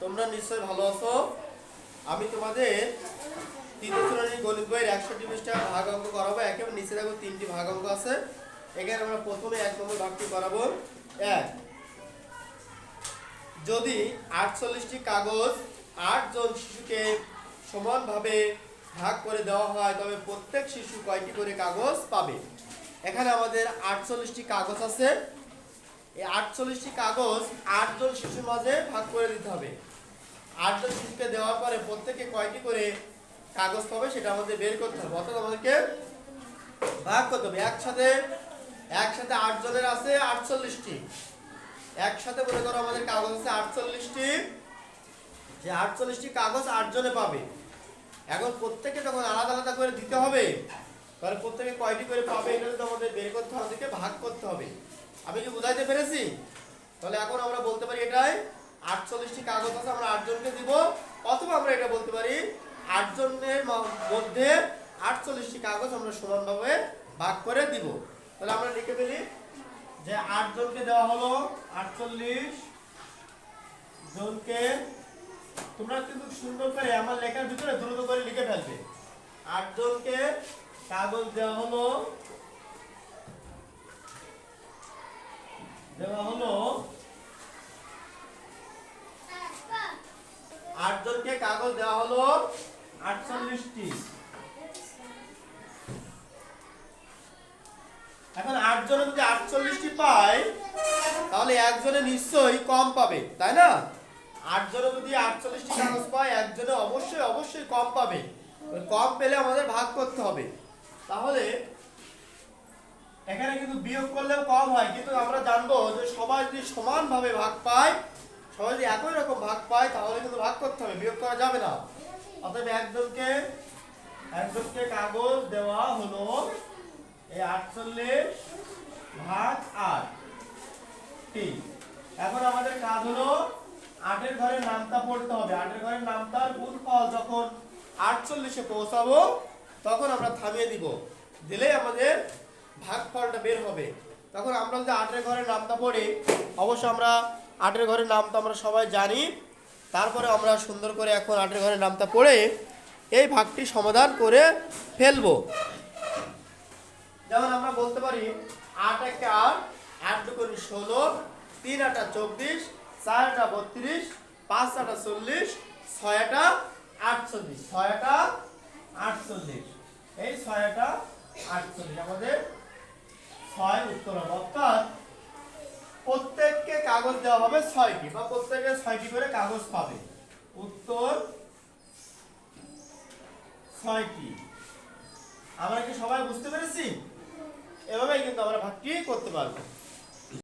তোমরা নিশ্চয়ই ভালো আছো। আমি তোমাদের তৃতীয় শ্রেণির গণিত বইয়ের একষট্টি পৃষ্ঠা ভাগ অঙ্ক করাবো। একেবারে নিচে দেখো তিনটি ভাগ অঙ্ক আছে। এখানে আমরা প্রথমে এক নম্বর ভাগটি করাবো। এক, যদি আটচল্লিশটি কাগজ আটজন শিশুকে সমানভাবে ভাগ করে দেওয়া হয়, তবে প্রত্যেক শিশু কয়টি করে কাগজ পাবে? এখানে আমাদের আটচল্লিশটি কাগজ আছে। এই আটচল্লিশটি কাগজ আটজন শিশুর মাঝে ভাগ করে দিতে হবে। আটজন শিশুকে দেওয়ার পরে প্রত্যেকে কয়টি করে কাগজ পাবে সেটা আমাদের বের করতে হবে। অর্থাৎ আমাদেরকে ভাগ করতে হবে। একসাথে একসাথে আটজনের আছে আটচল্লিশটি। একসাথে মনে করো আমাদের কাগজ আছে আটচল্লিশটি। যে আটচল্লিশটি কাগজ আটজনে পাবে। এখন প্রত্যেকে যখন আলাদা আলাদা করে দিতে হবে, তাহলে প্রত্যেকে কয়টি করে পাবে, এটা তো আমাদের বের করতে হবে ভাগ করতে আমি কি বুঝাইতে পেরেছি? তাহলে এখন আমরা বলতে পারি এটাই, আটচল্লিশটি কাগজ আছে, আমরা আটজনকে দিব। অথবা আমরা এটা বলতে পারি, আটজনের মধ্যে আটচল্লিশটি কাগজ আমরা সমানভাবে ভাগ করে দিব। তাহলে আমরা লিখে ফেলি যে আটজনকে দেওয়া হলো আটচল্লিশ জনকে। তোমরা কিন্তু সুন্দর করে আমার লেখার ভিতরে দ্রুত করে লিখে ফেলবে। আটজনকে কাগজ দেওয়া হলো দেওয়া হলো আটজনকে কাগজ দেওয়া হলো আটচল্লিশটি। এখন আটজনে যদি আটচল্লিশটি পায়, তাহলে একজনে নিশ্চয়ই কম পাবে, তাই না? আটজনে যদি আটচল্লিশটি কাগজ পায়, একজনে অবশ্যই অবশ্যই কম পাবে। কম পেলে আমাদের ভাগ করতে হবে। তাহলে এখানে কিন্তু বিয়োগ করলেও কম হয়, কিন্তু আমরা জানব যে সবাই যদি সমানভাবে ভাগ পায়, সবাই যদি একই রকম ভাগ পায়, তাহলে কিন্তু ভাগ করতে হবে, বিয়োগ করা যাবে না। অতএব একজনকে একজনকে কাগজ দেওয়া হলো এই আটচল্লিশ ভাগ আট। ঠিক এখন আমাদের কাজ হলো আটের ঘরের নামতা পড়তে হবে। আটের ঘরের নামতার গুণফল যখন আটচল্লিশে পৌঁছাবো, তখন আমরা থামিয়ে দিব। দিলেই আমাদের ভাগফলটা বের হবে। তখন আমরা যদি আটের ঘরের নামটা পড়ি, অবশ্য আমরা আটের ঘরের নামতা আমরা সবাই জানি। তারপরে আমরা সুন্দর করে এখন আটের ঘরের নামটা পড়ে এই ভাগটি সমাধান করে ফেলব। যেমন আমরা বলতে পারি, আট একে আট আট দুগুণ ষোলো, তিন আটা চব্বিশ, চার আটা বত্রিশ, পাঁচ আটা চল্লিশ, ছয় আটা আটচল্লিশ। ছয় আটা আটচল্লিশ। এই ছয় আটা আটচল্লিশ। আমাদের ছয় উত্তর হবে। অর্থাৎ প্রত্যেককে কাগজ দেওয়া হবে ছয়টি বা প্রত্যেকে ছয়টি করে কাগজ পাবে। উত্তর ছয়টি। আমরা কি সবাই বুঝতে পেরেছি? এভাবেই কিন্তু আমরা ভাগটি করতে পারব?